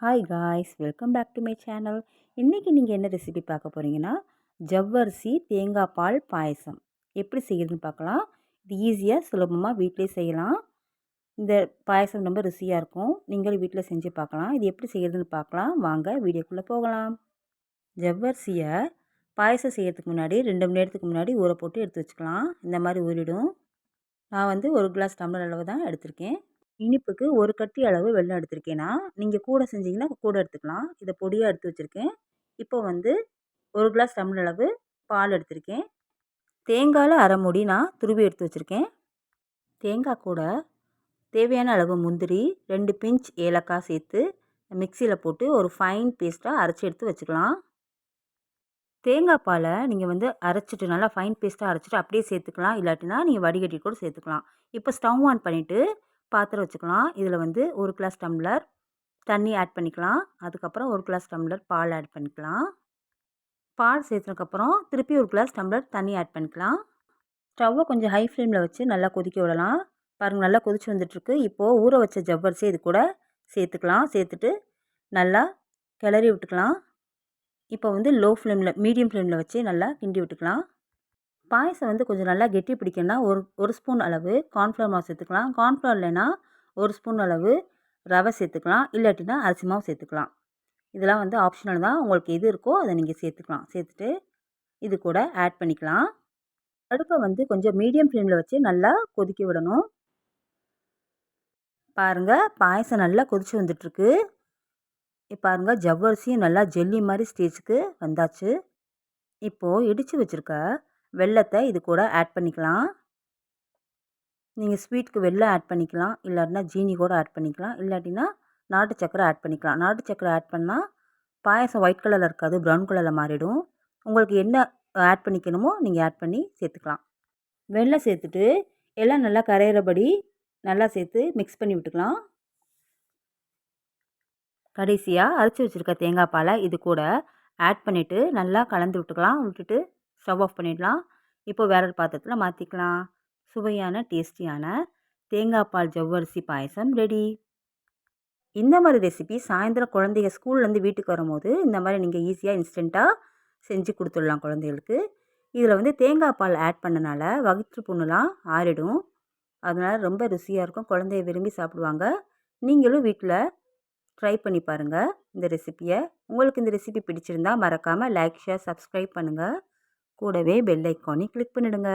Hi guys welcome back to my channel இன்றைக்கி நீங்கள் என்ன ரெசிபி பார்க்க போகிறீங்கன்னா ஜவ்வரிசி தேங்காய் பால் பாயசம். எப்படி செய்கிறதுன்னு பார்க்கலாம். இது ஈஸியாக சுலபமாக வீட்டிலே செய்யலாம். இந்த பாயசம் ரொம்ப ருசியாக இருக்கும். நீங்களும் வீட்டில் செஞ்சு பார்க்கலாம். இது எப்படி செய்கிறதுன்னு பார்க்கலாம். வாங்க வீடியோக்குள்ளே போகலாம். ஜவ்வரிசியை பாயசம் செய்கிறதுக்கு முன்னாடி ரெண்டு மணி நேரத்துக்கு முன்னாடி ஊற போட்டு எடுத்து வச்சுக்கலாம். இந்த மாதிரி ஊறிடும். நான் வந்து ஒரு கிளாஸ் டம்ளர் அளவு தான் எடுத்திருக்கேன். இனிப்புக்கு ஒரு கட்டி அளவு வெல்லம் எடுத்திருக்கேன்னா நீங்கள் கூட செஞ்சிங்கன்னா கூட எடுத்துக்கலாம். இதை பொடியாக எடுத்து வச்சுருக்கேன். இப்போ வந்து ஒரு கிளாஸ் டம்ளர் அளவு பால் எடுத்திருக்கேன். தேங்காயில் அரை மூடி நான் துருவி எடுத்து வச்சுருக்கேன். தேங்காய் கூட தேவையான அளவு முந்திரி ரெண்டு பிஞ்ச் ஏலக்காய் சேர்த்து மிக்சியில் போட்டு ஒரு ஃபைன் பேஸ்ட்டாக அரைச்சி எடுத்து வச்சுக்கலாம். தேங்காய் பாலை நீங்கள் வந்து அரைச்சிட்டு நல்லா ஃபைன் பேஸ்ட்டாக அரைச்சிட்டு அப்படியே சேர்த்துக்கலாம். இல்லாட்டினா நீங்கள் வடிகட்டி கூட சேர்த்துக்கலாம். இப்போ ஸ்டவ் ஆன் பண்ணிவிட்டு பாத்திரம் வச்சுக்கலாம். இதில் வந்து ஒரு கிளாஸ் டம்ளர் தண்ணி ஆட் பண்ணிக்கலாம். அதுக்கப்புறம் ஒரு கிளாஸ் டம்ளர் பால் ஆட் பண்ணிக்கலாம். பால் சேர்த்ததுக்கப்புறம் திருப்பி ஒரு கிளாஸ் டம்ளர் தண்ணி ஆட் பண்ணிக்கலாம். ஸ்டவ்வை கொஞ்சம் ஹை ஃப்ளேமில் வச்சு நல்லா கொதிக்க விடலாம். பாருங்கள் நல்லா கொதிச்சு வந்துட்டுருக்கு. இப்போது ஊற வச்ச ஜவ்வரிசி இது கூட சேர்த்துக்கலாம். சேர்த்துட்டு நல்லா கிளறி விட்டுக்கலாம். இப்போ வந்து லோ ஃப்ளேமில் மீடியம் ஃப்ளேமில் வச்சு நல்லா கிண்டி விட்டுக்கலாம். பாயசம் வந்து கொஞ்சம் நல்லா கெட்டி பிடிக்கணும்னா ஒரு ஒரு ஸ்பூன் அளவு கார்ன்ஃப்ளவர் மாவு சேர்த்துக்கலாம். கார்ன்ஃப்ளவர் இல்லைன்னா ஒரு ஸ்பூன் அளவு ரவை சேர்த்துக்கலாம். இல்லாட்டினா அரிசி மாவு சேர்த்துக்கலாம். இதெல்லாம் வந்து ஆப்ஷனல் தான். உங்களுக்கு எது இருக்கோ அதை நீங்கள் சேர்த்துக்கலாம். சேர்த்துட்டு இது கூட ஆட் பண்ணிக்கலாம். அடுப்பை வந்து கொஞ்சம் மீடியம் ஃப்ளேமில் வச்சு நல்லா கொதிக்க விடணும். பாருங்கள் பாயசம் நல்லா கொதிச்சு வந்துட்டுருக்கு. பாருங்கள் ஜவ்வரிசியும் நல்லா ஜெல்லி மாதிரி ஸ்டேஜுக்கு வந்தாச்சு. இப்போது இடித்து வச்சுருக்க வெள்ளத்தை இது கூட ஆட் பண்ணிக்கலாம். நீங்கள் ஸ்வீட்டுக்கு வெள்ளை ஆட் பண்ணிக்கலாம். இல்லாட்டினா ஜீனி கூட ஆட் பண்ணிக்கலாம். இல்லாட்டினா நாட்டு சக்கரை ஆட் பண்ணிக்கலாம். நாட்டு சக்கரை ஆட் பண்ணால் பாயசம் ஒயிட் கலரில் இருக்காது ப்ரௌன் கலரில் மாறிடும். உங்களுக்கு என்ன ஆட் பண்ணிக்கணுமோ நீங்கள் ஆட் பண்ணி சேர்த்துக்கலாம். வெள்ளம் சேர்த்துட்டு எல்லாம் நல்லா கரையிறபடி நல்லா சேர்த்து மிக்ஸ் பண்ணி விட்டுக்கலாம். கடைசியாக அரைச்சி வச்சுருக்க தேங்காய் பாலை இது கூட ஆட் பண்ணிவிட்டு நல்லா கலந்து விட்டுக்கலாம். விட்டுட்டு ஸ்டவ் ஆஃப் பண்ணிடலாம். இப்போ வேற ஒரு பாத்திரத்தில் மாற்றிக்கலாம் சுவையான டேஸ்டியான தேங்காய் பால் ஜவ்வரிசி பாயசம் ரெடி. இந்த மாதிரி ரெசிபி சாயந்தரம் குழந்தைங்க ஸ்கூல்லேருந்து வீட்டுக்கு வரும்போது இந்த மாதிரி நீங்கள் ஈஸியாக இன்ஸ்டண்ட்டாக செஞ்சு கொடுத்துடலாம் குழந்தைகளுக்கு. இதில் வந்து தேங்காய் பால் ஆட் பண்ணனால வயிற்று புண்ணுலாம் ஆறிடும். அதனால் ரொம்ப ருசியாக இருக்கும். குழந்தைய விரும்பி சாப்பிடுவாங்க. நீங்களும் வீட்டில் ட்ரை பண்ணி பாருங்கள் இந்த ரெசிப்பியை உங்களுக்கு இந்த ரெசிபி பிடிச்சிருந்தா மறக்காமல் லைக் ஷேர் சப்ஸ்கிரைப் பண்ணுங்கள் கூடவே பெல் ஐக்கானையும் கிளிக் பண்ணிவிடுங்க